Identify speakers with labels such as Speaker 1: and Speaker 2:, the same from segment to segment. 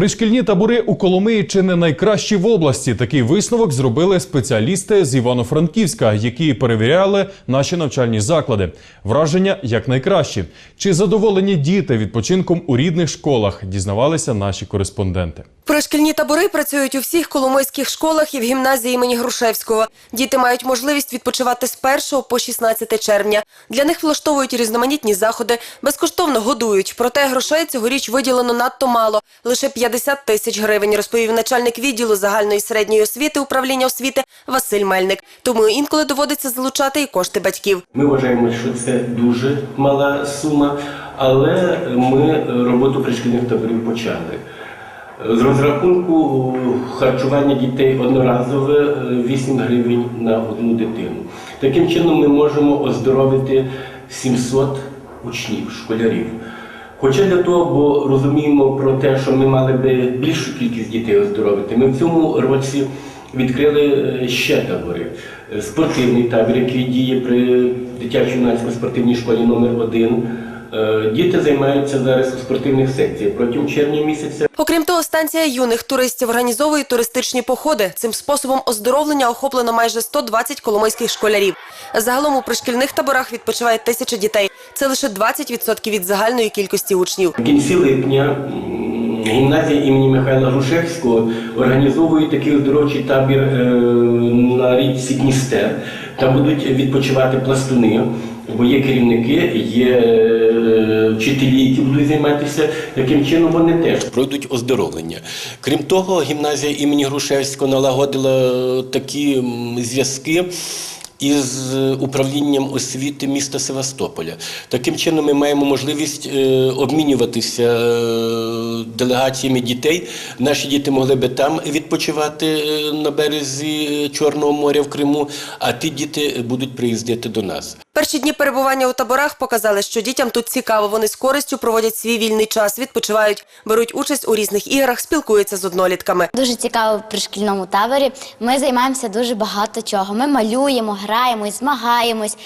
Speaker 1: Пришкільні табори у Коломиї чи не найкращі в області. Такий висновок зробили спеціалісти з Івано-Франківська, які перевіряли наші навчальні заклади. Враження як найкращі. Чи задоволені діти відпочинком у рідних школах? Дізнавалися наші кореспонденти.
Speaker 2: Пришкільні табори працюють у всіх коломийських школах і в гімназії імені Грушевського. Діти мають можливість відпочивати з 1 по 16 червня. Для них влаштовують різноманітні заходи, безкоштовно годують. Проте грошей цьогоріч виділено надто мало – лише 50 тисяч гривень, розповів начальник відділу загальної середньої освіти управління освіти Василь Мельник. Тому інколи доводиться залучати і кошти батьків.
Speaker 3: Ми вважаємо, що це дуже мала сума, але ми роботу пришкільних таборів почали. З розрахунку харчування дітей одноразове е, 8 гривень на одну дитину. Таким чином ми можемо оздоровити 700 учнів, школярів. Хоча для того, бо розуміємо про те, що ми мали би більшу кількість дітей оздоровити, ми в цьому році відкрили е, ще табори. Е, Спортивний табір, який діє при дитячо-юнацькій спортивній школі номер 1 Діти займаються зараз у спортивних секціях протягом червня місяця.
Speaker 2: Окрім того, станція юних туристів організовує туристичні походи. Цим способом оздоровлення охоплено майже 120 коломийських школярів. Загалом у пришкільних таборах відпочиває тисяча дітей. Це лише 20% від загальної кількості учнів.
Speaker 3: В кінці липня гімназія імені Михайла Грушевського організовує такий оздоровчий табір е, на річці Дністер. Там будуть відпочивати пластуни, бо є керівники, є е, вчителі, які будуть займатися. Таким чином вони теж пройдуть оздоровлення. Крім того, гімназія імені Грушевського налагодила такі зв'язки із управлінням освіти міста Севастополя. Таким чином ми маємо можливість е, обмінюватися е, делегаціями дітей. Наші діти могли би там відпочивати е, на березі Чорного моря в Криму, а ті діти будуть приїздити до нас.
Speaker 2: Перші дні перебування у таборах показали, що дітям тут цікаво. Вони з користю проводять свій вільний час, відпочивають, беруть участь у різних іграх, спілкуються з однолітками.
Speaker 4: Дуже цікаво при шкільному таборі. Ми займаємося дуже багато чого. Ми малюємо, граємось, змагаємось.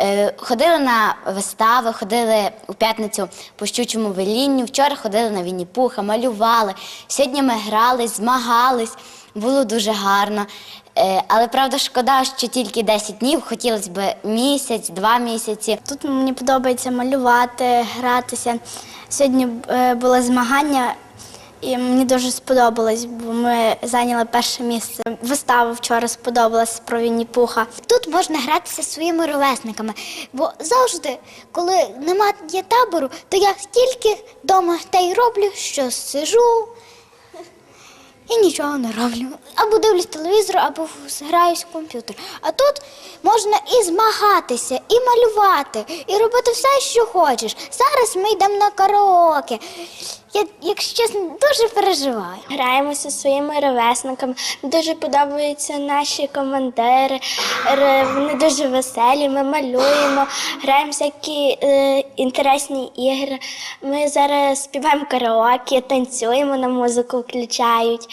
Speaker 4: Е, ходили на вистави, ходили у п'ятницю по щучому велінню. Вчора ходили на Вінні-Пуха, малювали. Сьогодні ми грались, змагались. Було дуже гарно. Е, але правда, шкода, що тільки 10 днів, хотілося б місяць, два місяці.
Speaker 5: Тут мені подобається малювати, гратися. Сьогодні е, було змагання, і мені дуже сподобалось, бо ми зайняли перше місце. Вистава вчора сподобалась про Вінні Пуха.
Speaker 6: Тут можна гратися зі своїми ровесниками, бо завжди, коли немає табору, то я тільки вдома та й роблю, що сижу і нічого не роблю. Або дивлюсь телевізор, або граюсь в комп'ютер. А тут можна і змагатися, і малювати, і робити все, що хочеш. Зараз ми йдемо на караоке. Я, якщо чесно, дуже переживаю.
Speaker 5: Граємося зі своїми ровесниками. Дуже подобаються наші командири. Вони дуже веселі. Ми малюємо, граємо всякі е, інтересні ігри. Ми зараз співаємо караоке, танцюємо на музику, включають.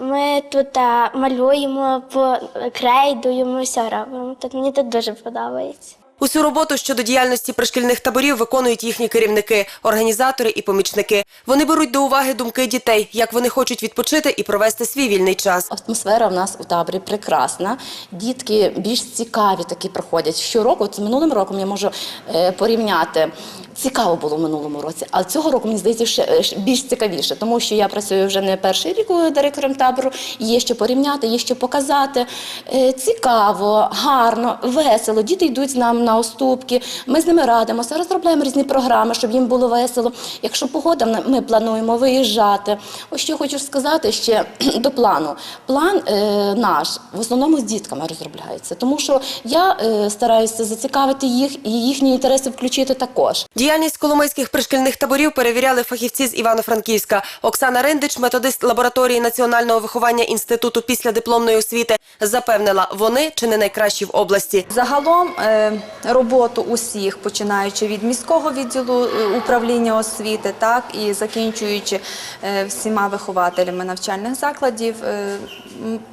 Speaker 5: Ми тут а, малюємо, по- крейдуємо, все робимо. Тут мені тут дуже подобається.
Speaker 2: Усю роботу щодо діяльності пришкільних таборів виконують їхні керівники, організатори і помічники. Вони беруть до уваги думки дітей, як вони хочуть відпочити і провести свій вільний час.
Speaker 7: Атмосфера в нас у таборі прекрасна. Дітки більш цікаві такі проходять. Щороку, з минулим роком я можу е, порівняти. Цікаво було в минулому році, а цього року мені здається ще е, більш цікавіше, тому що я працюю вже не перший рік директором табору. Є що порівняти, є що показати. Е, Цікаво, гарно, весело. Діти йдуть з нами на уступки. Ми з ними радимося, розробляємо різні програми, щоб їм було весело. Якщо погода, ми плануємо виїжджати. Ось що хочу сказати ще до плану. План е, наш в основному з дітками розробляється, тому що я е, стараюся зацікавити їх і їхні інтереси включити також.
Speaker 2: Діяльність коломийських пришкільних таборів перевіряли фахівці з Івано-Франківська. Оксана Риндич, методист лабораторії національного виховання інституту післядипломної освіти, запевнила, вони чи не найкращі в області.
Speaker 8: Загалом е, роботу усіх, починаючи від міського відділу е, управління освіти, так і закінчуючи е, всіма вихователями навчальних закладів, е,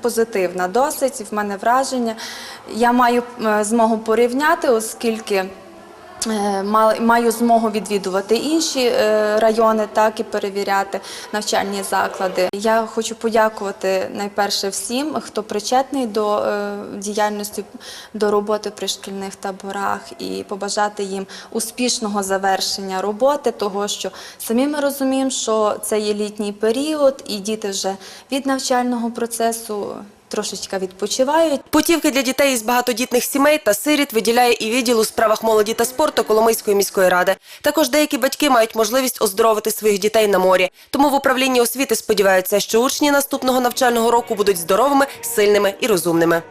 Speaker 8: позитивна досить. В мене враження. Я маю змогу порівняти, оскільки Маю змогу відвідувати інші е, райони, так і перевіряти навчальні заклади. Я хочу подякувати найперше всім, хто причетний до е, діяльності до роботи при шкільних таборах, і побажати їм успішного завершення роботи, того що самі ми розуміємо, що це є літній період, і діти вже від навчального процесу трошечки відпочивають.
Speaker 2: Путівки для дітей із багатодітних сімей та сиріт виділяє і відділ у справах молоді та спорту Коломийської міської ради. Також деякі батьки мають можливість оздоровити своїх дітей на морі. Тому в управлінні освіти сподіваються, що учні наступного навчального року будуть здоровими, сильними і розумними.